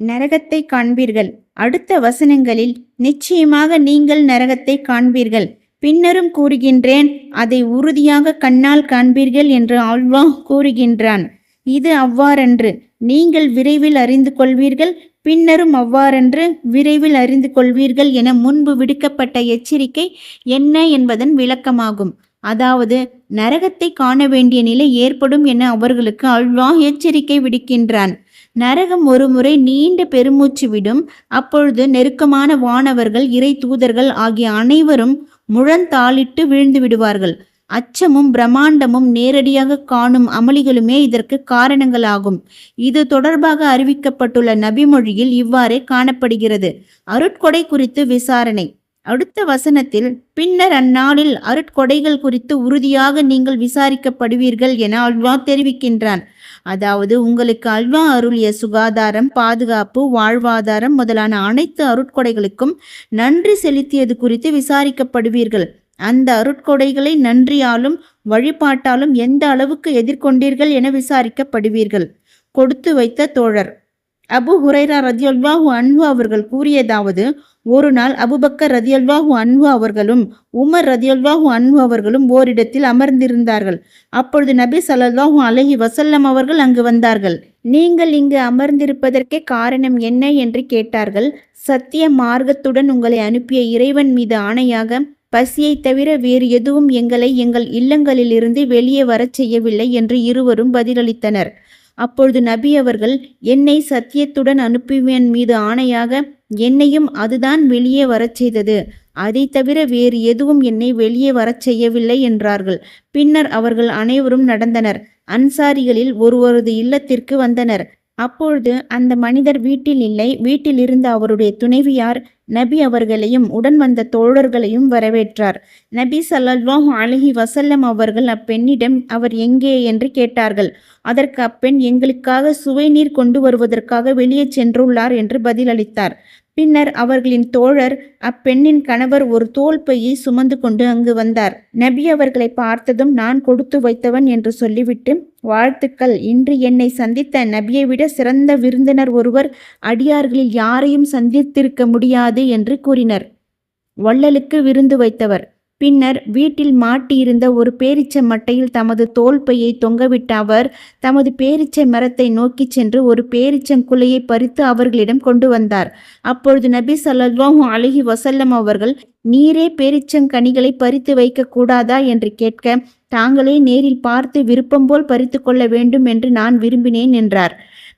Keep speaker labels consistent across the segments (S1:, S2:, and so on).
S1: நரகத்தை காண்பீர்கள். அடுத்த வசனங்களில் நிச்சயமாக நீங்கள் நரகத்தை காண்பீர்கள். பின்னரும் கூறுகின்றேன் அதை உறுதியாக கண்ணால் காண்பீர்கள் என்று அல்வாஹ் கூறுகின்றான். இது அவ்வாறன்று நீங்கள் விரைவில் அறிந்து கொள்வீர்கள் பின்னரும் அவ்வாறன்று விரைவில் அறிந்து கொள்வீர்கள் என முன்பு விடுக்கப்பட்ட எச்சரிக்கை என்ன என்பதன் விளக்கமாகும். அதாவது நரகத்தை காண வேண்டிய நிலை ஏற்படும் என அவர்களுக்கு அல்வாஹ் எச்சரிக்கை விடுக்கின்றான். நரகம் ஒருமுறை நீண்ட பெருமூச்சு விடும். அப்பொழுது நெருக்கமான வானவர்கள் இறை தூதர்கள் ஆகிய அனைவரும் முழந்தாளிட்டு விழுந்து விடுவார்கள். அச்சமும் பிரம்மாண்டமும் நேரடியாக காணும் அமளிகளுமே இதற்கு காரணங்களாகும். இது தொடர்பாக அறிவிக்கப்பட்டுள்ள நபிமொழியில் இவ்வாறே காணப்படுகிறது. அருட்கொடை குறித்து விசாரணை. அடுத்த வசனத்தில் பின்னர் அந்நாளில் அருட்கொடைகள் குறித்து உறுதியாக நீங்கள் விசாரிக்கப்படுவீர்கள் என அல்வா தெரிவிக்கின்றான். அதாவது உங்களுக்கு அல்வா அருளிய சுகாதாரம் பாதுகாப்பு வாழ்வாதாரம் முதலான அனைத்து அருட்கொடைகளுக்கும் நன்றி செலுத்தியது குறித்து விசாரிக்கப்படுவீர்கள். அந்த அருட்கொடைகளை நன்றியாலும் வழிபாட்டாலும் எந்த அளவுக்கு எதிர்கொண்டீர்கள் என விசாரிக்கப்படுவீர்கள். கொடுத்து வைத்த தோழர். அபு ஹுரைரா ரதியல்வாஹு அன்பு அவர்கள் கூறியதாவது ஒரு நாள் அபுபக்கர் ரதியல்வாஹு அன்பு அவர்களும் உமர் ரதியல்வாஹு அன்பு அவர்களும் ஓரிடத்தில் அமர்ந்திருந்தார்கள். அப்பொழுது நபி சல்லாஹூ அலஹி வசல்லம் அவர்கள் அங்கு வந்தார்கள். நீங்கள் இங்கு அமர்ந்திருப்பதற்கே காரணம் என்ன என்று கேட்டார்கள். சத்திய மார்க்கத்துடன் உங்களை அனுப்பிய இறைவன் மீது ஆணையாக பசியை தவிர வேறு எதுவும் எங்களை எங்கள் இல்லங்களிலிருந்து வெளியே வரச் செய்யவில்லை என்று இருவரும் பதிலளித்தனர். அப்பொழுது நபி அவர்கள் என்னை சத்தியத்துடன் அனுப்புவேன் மீது ஆணையாக என்னையும் அதுதான் வெளியே வரச் செய்தது. அதை தவிர வேறு எதுவும் என்னை வெளியே வரச் செய்யவில்லை என்றார்கள். பின்னர் அவர்கள் அனைவரும் நடந்தனர். அன்சாரிகளில் ஒருவரது இல்லத்திற்கு வந்தனர். அப்பொழுது அந்த மனிதர் வீட்டில் இல்லை. வீட்டில் இருந்த அவருடைய துணைவியார் நபி அவர்களையும் உடன் வந்த தோழர்களையும் வரவேற்றார். நபி ஸல்லல்லாஹு அலஹி வசல்லம் அவர்கள் அப்பெண்ணிடம் அவர் எங்கே? என்று கேட்டார்கள். அதற்கு அப்பெண் எங்களுக்காக சுவைநீர் கொண்டு வருவதற்காக வெளியே சென்றுள்ளார் என்று பதிலளித்தார். பின்னர் அவர்களின் தோழர் அப்பெண்ணின் கணவர் ஒரு தோல் பையை சுமந்து கொண்டு அங்கு வந்தார். நபி அவர்களை பார்த்ததும் நான் கொடுத்து வைத்தவன் என்று சொல்லிவிட்டு வாழ்த்துக்கள். இன்று என்னை சந்தித்த நபியை விட சிறந்த விருந்தினர் ஒருவர் அடியார்களில் யாரையும் சந்தித்திருக்க முடியாது. என்று கூறினர். வள்ளலுக்கு விருந்து வைத்தவர். பின்னர் வீட்டில் மாட்டியிருந்த ஒரு பேரிச்ச மட்டையில் தமது தோல்பையை தொங்கவிட்ட அவர் தமது பேரிச்சை மரத்தை நோக்கிச் சென்று ஒரு பேரிச்சங்குலையை பறித்து அவர்களிடம் கொண்டு வந்தார். அப்பொழுது நபி ஸல்லல்லாஹு அலஹி வசல்லம் அவர்கள் நீரே பேரிச்சங்கனிகளை பறித்து வைக்க கூடாதா? என்று கேட்க தாங்களே நேரில் பார்த்து விருப்பம் போல் பறித்து கொள்ள வேண்டும் என்று நான் விரும்பினேன் என்றார்.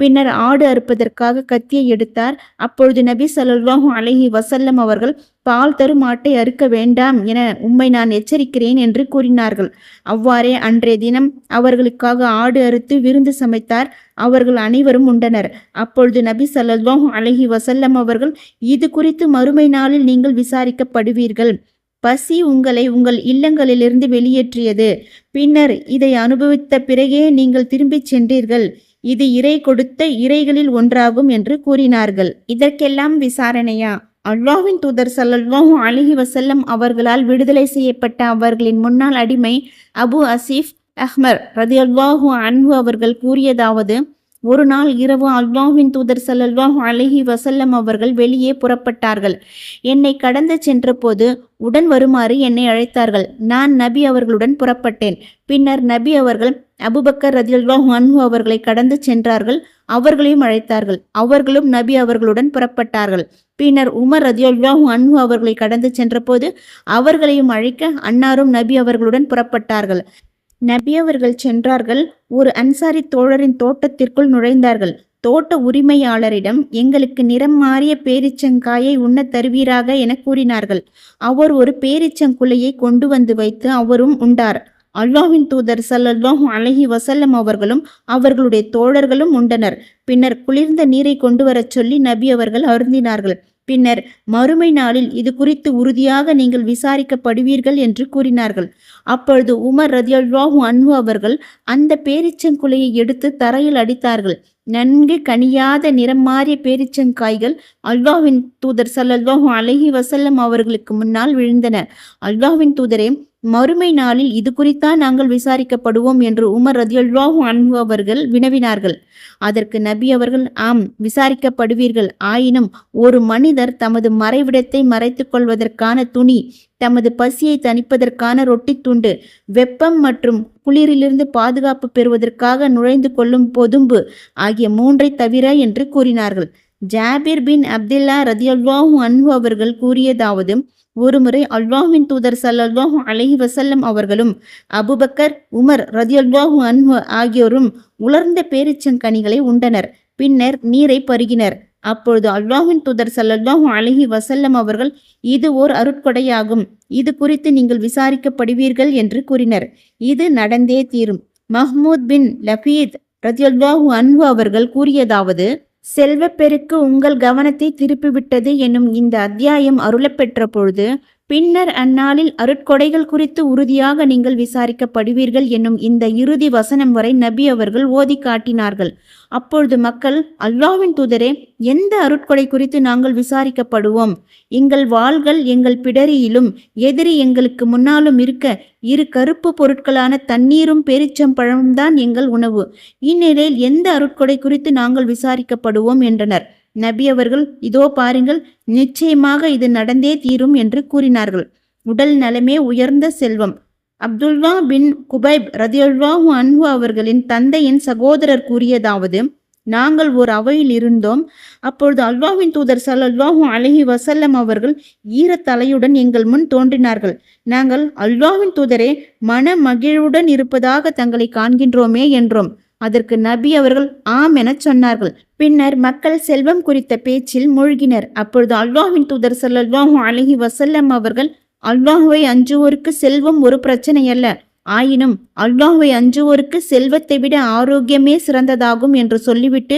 S1: பின்னர் ஆடு அறுப்பதற்காக கத்தியை எடுத்தார். அப்பொழுது நபி சல்லாஹூ அலஹி வசல்லம் அவர்கள் பால் தரும் ஆட்டை அறுக்க வேண்டாம் என உம்மை நான் எச்சரிக்கிறேன் என்று கூறினார்கள். அவ்வாறே அன்றைய தினம் அவர்களுக்காக ஆடு அறுத்து விருந்து சமைத்தார். அவர்கள் அனைவரும் உண்டனர். அப்பொழுது நபி சல்லாஹூ அலஹி வசல்லம் அவர்கள் இது குறித்து மறுமை நாளில் நீங்கள் விசாரிக்கப்படுவீர்கள். பசி உங்களை உங்கள் இல்லங்களிலிருந்து வெளியேற்றியது. பின்னர் இதை அனுபவித்த பிறகே நீங்கள் திரும்பிச் சென்றீர்கள். இது இறை கொடுத்த இறைகளில் ஒன்றாகும் என்று கூறினார்கள். இதற்கெல்லாம் விசாரணையா? அல்லாவின் தூதர் ஸல்லல்லாஹு அலிஹி வசல்லம் அவர்களால் விடுதலை செய்யப்பட்ட அவர்களின் முன்னாள் அடிமை அபு அசீஃப் அஹ்மர் ரதி ரதியல்லாஹு அன்பு அவர்கள் கூறியதாவது ஒரு நாள் இரவு அல்லாஹின் தூதர் சல்லாஹ் அலஹி வசல்லம் அவர்கள் வெளியே புறப்பட்டார்கள். என்னை கடந்து சென்றபோது உடன் வருமாறு என்னை அழைத்தார்கள். நான் நபி அவர்களுடன் புறப்பட்டேன். பின்னர் நபி அவர்கள் அபுபக்கர் ரதியுல்லாஹ் அன்ஹு அவர்களை கடந்து சென்றார்கள். அவர்களையும் அழைத்தார்கள். அவர்களும் நபி அவர்களுடன் புறப்பட்டார்கள். பின்னர் உமர் ரதியுல்லாஹ் அன்ஹு அவர்களை கடந்து சென்றபோது அவர்களையும் அழைக்க அன்னாரும் நபி அவர்களுடன் புறப்பட்டார்கள். நபி அவர்கள் சென்றார்கள். ஒரு அன்சாரி தோழரின் தோட்டத்திற்குள் நுழைந்தார்கள். தோட்ட உரிமையாளரிடம் எங்களுக்கு நிறம் மாறிய பேரிச்சங்காயை உண்ணத் தருவீராக என கூறினார்கள். அவர் ஒரு பேரிச்சங்குலையை கொண்டு வந்து வைத்து அவரும் உண்டார். அல்லாஹின் தூதர் ஸல்லல்லாஹு அலைஹி வசல்லம் அவர்களும் அவர்களுடைய தோழர்களும் உண்டனர். பின்னர் குளிர்ந்த நீரை கொண்டு வரச் சொல்லி நபி அவர்கள் அருந்தினார்கள். பின்னர் மறுமை நாளில் இது குறித்து உறுதியாக நீங்கள் விசாரிக்கப்படுவீர்கள் என்று கூறினார்கள். அப்பொழுது உமர் ரதியல்லாஹு அன்பு அவர்கள் அந்த பேரிச்சங்குலையை எடுத்து தரையில் அடித்தார்கள். நன்கு கனியாத நிறம் மாறிய பேரிச்சங்காய்கள் அல்வாவின் தூதர் சல்ல அல்வாஹு அழகி வசல்லம் அவர்களுக்கு முன்னால் விழுந்தன. அல்வாவின் தூதரே மறுமை நாளில் இது குறித்தான் நாங்கள் விசாரிக்கப்படுவோம் என்று உமர் ரதியுல்லாஹு அன்பு அவர்கள் வினவினார்கள். அதற்கு நபி அவர்கள் ஆம் விசாரிக்கப்படுவீர்கள். ஆயினும் ஒரு மனிதர் தமது மறைவிடத்தை மறைத்துக் கொள்வதற்கான துணி தமது பசியை தணிப்பதற்கான ரொட்டி துண்டு வெப்பம் மற்றும் குளிரிலிருந்து பாதுகாப்பு பெறுவதற்காக நுழைந்து கொள்ளும் பொதும்பு ஆகிய மூன்றை தவிர என்று கூறினார்கள். ஜாபிர் பின் அப்துல்லா ரதியல்லாஹு அன்பு அவர்கள் கூறியதாவது ஒருமுறை அல்வாஹின் தூதர் சல்லாஹூ அலஹி வசல்லம் அவர்களும் அபுபக்கர் உமர் ரதியல்லாஹு அன்பு ஆகியோரும் உலர்ந்த பேரிச்சங்கனிகளை உண்டனர். பின்னர் நீரை பருகினர். அப்பொழுது அல்வாஹின் தூதர் சல்லாஹூ அலஹி வசல்லம் அவர்கள் இது ஓர் அருட்கொடையாகும். இது குறித்து நீங்கள் விசாரிக்கப்படுவீர்கள் என்று கூறினர். இது நடந்தே தீரும். மஹ்மூத் பின் லபீத் ரதியல்லாஹு அன்பு அவர்கள் கூறியதாவது செல்வப்பெருக்கு உங்கள் கவனத்தை திருப்பிவிட்டது என்னும் இந்த அத்தியாயம் அருளப்பெற்ற பொழுது பின்னர் அந்நாளில் அருட்கொடைகள் குறித்து உறுதியாக நீங்கள் விசாரிக்கப்படுவீர்கள் என்னும் இந்த இறுதி வசனம் வரை நபி அவர்கள் ஓதி காட்டினார்கள். அப்பொழுது மக்கள் அல்லாவின் தூதரே எந்த அருட்கொடை குறித்து நாங்கள் விசாரிக்கப்படுவோம்? எங்கள் வாள்கள் எங்கள் பிடரியிலும் எதிரி எங்களுக்கு முன்னாலும் இருக்க இரு கருப்பு பொருட்களான தண்ணீரும் பேரிச்சம்பழமும் தான் எங்கள் உணவு. இந்நிலையில் எந்த அருட்கொடை குறித்து நாங்கள் விசாரிக்கப்படுவோம்? என்றனர். நபி அவர்கள் இதோ பாருங்கள் நிச்சயமாக இது நடந்தே தீரும் என்று கூறினார்கள். உடல் நலமே உயர்ந்த செல்வம். அப்துல்வா பின் குபைப் ரதியுல்வாஹு அன்ஹு அவர்களின் தந்தையின் சகோதரர் கூறியதாவது நாங்கள் ஒரு அவையில் இருந்தோம். அப்பொழுது அல்வாவின் தூதர் சல்லாஹூ அலஹி வசல்லம் அவர்கள் ஈரத்தலையுடன் எங்கள் முன் தோன்றினார்கள். நாங்கள் அல்வாவின் தூதரே மன மகிழ்வுடன் இருப்பதாக தங்களை காண்கின்றோமே என்றோம். அதற்கு நபி அவர்கள் ஆம் எனச் சொன்னார்கள். பின்னர் மக்கள் செல்வம் குறித்த பேச்சில் மூழ்கினர். அப்பொழுது அல்லாஹ்வின் தூதர் ஸல்லல்லாஹு அலஹி வசல்லம் அவர்கள் அல்லாஹுவை அஞ்சுவோருக்கு செல்வம் ஒரு பிரச்சனை அல்ல ஆயினும் அல்லாஹுவை அஞ்சுவோருக்கு செல்வத்தை விட ஆரோக்கியமே சிறந்ததாகும் என்று சொல்லிவிட்டு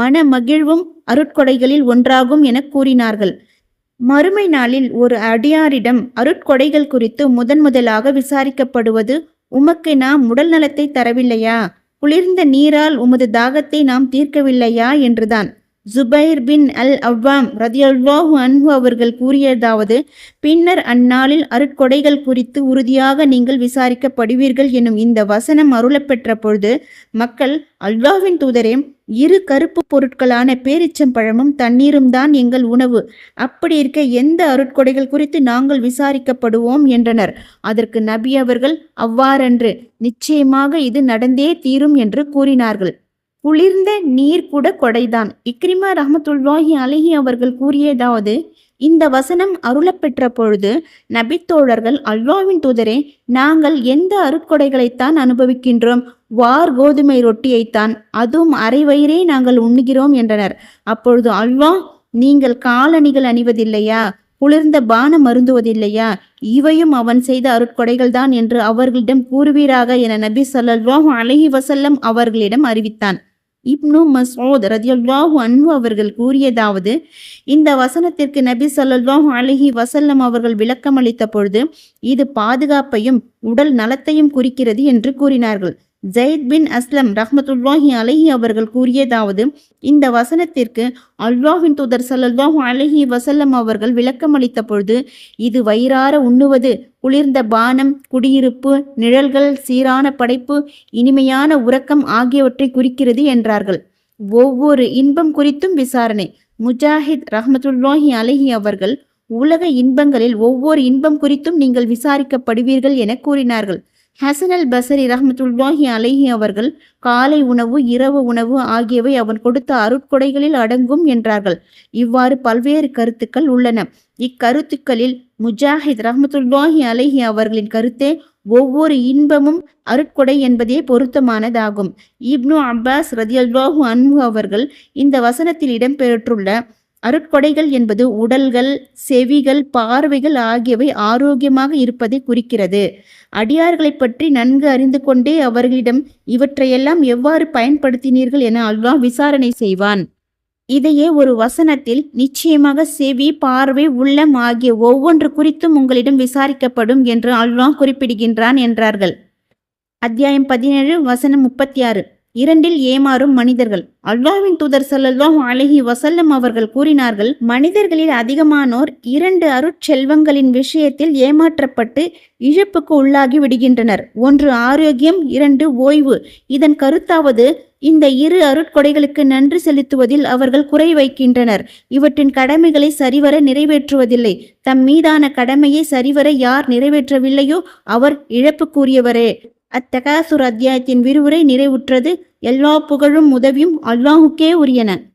S1: மன மகிழ்வும் அருட்கொடைகளில் ஒன்றாகும் என கூறினார்கள். மறுமை நாளில் ஒரு அடியாரிடம் அருட்கொடைகள் குறித்து முதன் முதலாக விசாரிக்கப்படுவது உமக்கு நாம் உடல் நலத்தை தரவில்லையா? குளிர்ந்த நீரால் உமது தாகத்தை நாம் தீர்க்கவில்லையா? என்றுதான். ஜுபைர் பின் அல் அவ்வாம் ரதியல்லாஹு அன்ஹு அவர்கள் கூறியதாவது பின்னர் அந்நாளில் அருட்கொடைகள் குறித்து உறுதியாக நீங்கள் விசாரிக்கப்படுவீர்கள் எனும் இந்த வசனம் அருளப்பெற்ற பொழுது மக்கள் அல்வாவின் தூதரே இரு கருப்பு பொருட்களான பேரிச்சம்பழமும் தண்ணீரும் தான் எங்கள் உணவு. அப்படி இருக்க எந்த அருட்கொடைகள் குறித்து நாங்கள் விசாரிக்கப்படுவோம்? என்றனர். அதற்கு நபி அவர்கள் அவ்வாறன்று. நிச்சயமாக இது நடந்தே தீரும் என்று கூறினார்கள். குளிர்ந்த நீர் கூட கொடைதான். இக்ரிமா ரஹமத்துல்வாஹி அலிஹி அவர்கள் கூறியதாவது இந்த வசனம் அருளப்பெற்ற பொழுது நபித்தோழர்கள் அல்வாவின் தூதரே நாங்கள் எந்த அருட்கொடைகளைத்தான் அனுபவிக்கின்றோம்? வார் கோதுமை ரொட்டியைத்தான். அதுவும் அரை வயிறே நாங்கள் உண்ணுகிறோம் என்றனர். அப்பொழுது அல்வா நீங்கள் காலணிகள் அணிவதில்லையா? குளிர்ந்த பானம் மருந்துவதில்லையா இவையும் அவன் செய்த அருட்கொடைகள் தான் என்று அவர்களிடம் கூறுவீராக என நபி ஸல்லல்லாஹு அலஹி வசல்லம் அவர்களிடம் அறிவித்தான். இப்னு மசோத் ரதியுல்லாஹு அன்பு அவர்கள் கூறியதாவது இந்த வசனத்திற்கு நபி ஸல்லல்லாஹு அலஹி வசல்லம் அவர்கள் விளக்கம் அளித்த பொழுது இது பாதுகாப்பையும் உடல் நலத்தையும் குறிக்கிறது என்று கூறினார்கள். ஜெயித் பின் அஸ்லம் ரஹ்மத்துல்லாஹி அலஹி அவர்கள் கூறியதாவது இந்த வசனத்திற்கு அல்லாஹின் தூதர் ஸல்லல்லாஹு அலஹி வசல்லம் அவர்கள் விளக்கம் அளித்த பொழுது இது வயிறார உண்ணுவது குளிர்ந்த பானம் குடியிருப்பு நிழல்கள் சீரான படைப்பு இனிமையான உறக்கம் ஆகியவற்றை குறிக்கிறது என்றார்கள். ஒவ்வொரு இன்பம் குறித்தும் விசாரணை. முஜாஹித் ரஹமத்துல்லாஹி அலஹி அவர்கள் உலக இன்பங்களில் ஒவ்வொரு இன்பம் குறித்தும் நீங்கள் விசாரிக்கப்படுவீர்கள் என கூறினார்கள். ஹசன் அல் பசரி ரஹமத்துல்லாஹி அலைஹி அவர்கள் காலை உணவு இரவு உணவு ஆகியவை அவன் கொடுத்த அருட்கொடைகளில் அடங்கும் என்றார்கள். இவ்வாறு பல்வேறு கருத்துக்கள் உள்ளன. இக்கருத்துக்களில் முஜாஹித் ரஹமத்துல்லாஹி அலைஹி அவர்களின் கருத்தே ஒவ்வொரு இன்பமும் அருட்கொடை என்பதே பொருத்தமானதாகும். இப்னு அப்பாஸ் ரதியல்லாஹு அன்பு அவர்கள் இந்த வசனத்தில் இடம்பெற்றுள்ள அருட்கொடைகள் என்பது உடல்கள் செவிகள் பார்வைகள் ஆகியவை ஆரோக்கியமாக இருப்பதை குறிக்கிறது. அடியார்களைப் பற்றி நன்கு அறிந்து கொண்டே அவர்களிடம் இவற்றையெல்லாம் எவ்வாறு பயன்படுத்தினீர்கள் என அல்லாஹ் விசாரணை செய்வான். இதையே ஒரு வசனத்தில் நிச்சயமாக செவி பார்வை உள்ளம் ஆகிய ஒவ்வொன்று குறித்தும் உங்களிடம் விசாரிக்கப்படும் என்று அல்லாஹ் குறிப்பிடுகின்றான் என்றார்கள். அத்தியாயம் பதினேழு வசனம் முப்பத்தி ஆறு. இரண்டில் ஏமாறும் மனிதர்கள். அல்லாவின் தூதர் ஸல்லல்லாஹு அழகி வசல்லம் அவர்கள் கூறினார்கள் மனிதர்களில் அதிகமானோர் இரண்டு அருட்செல்வங்களின் விஷயத்தில் ஏமாற்றப்பட்டு இழப்புக்கு உள்ளாகி விடுகின்றனர். ஒன்று ஆரோக்கியம் இரண்டு ஓய்வு. இதன் கருத்தாவது இந்த இரு அருட்கொடைகளுக்கு நன்றி செலுத்துவதில் அவர்கள் குறை வைக்கின்றனர். இவற்றின் கடமைகளை சரிவர நிறைவேற்றுவதில்லை. தம் மீதான கடமையை சரிவர யார் நிறைவேற்றவில்லையோ அவர் இழப்புக்குரியவரே. அத்தகாசுர் அத்தியாயத்தின் விரிவுரை நிறைவுற்றது. எல்லா புகழும் உதவியும் அல்லாஹுக்கே உரியன.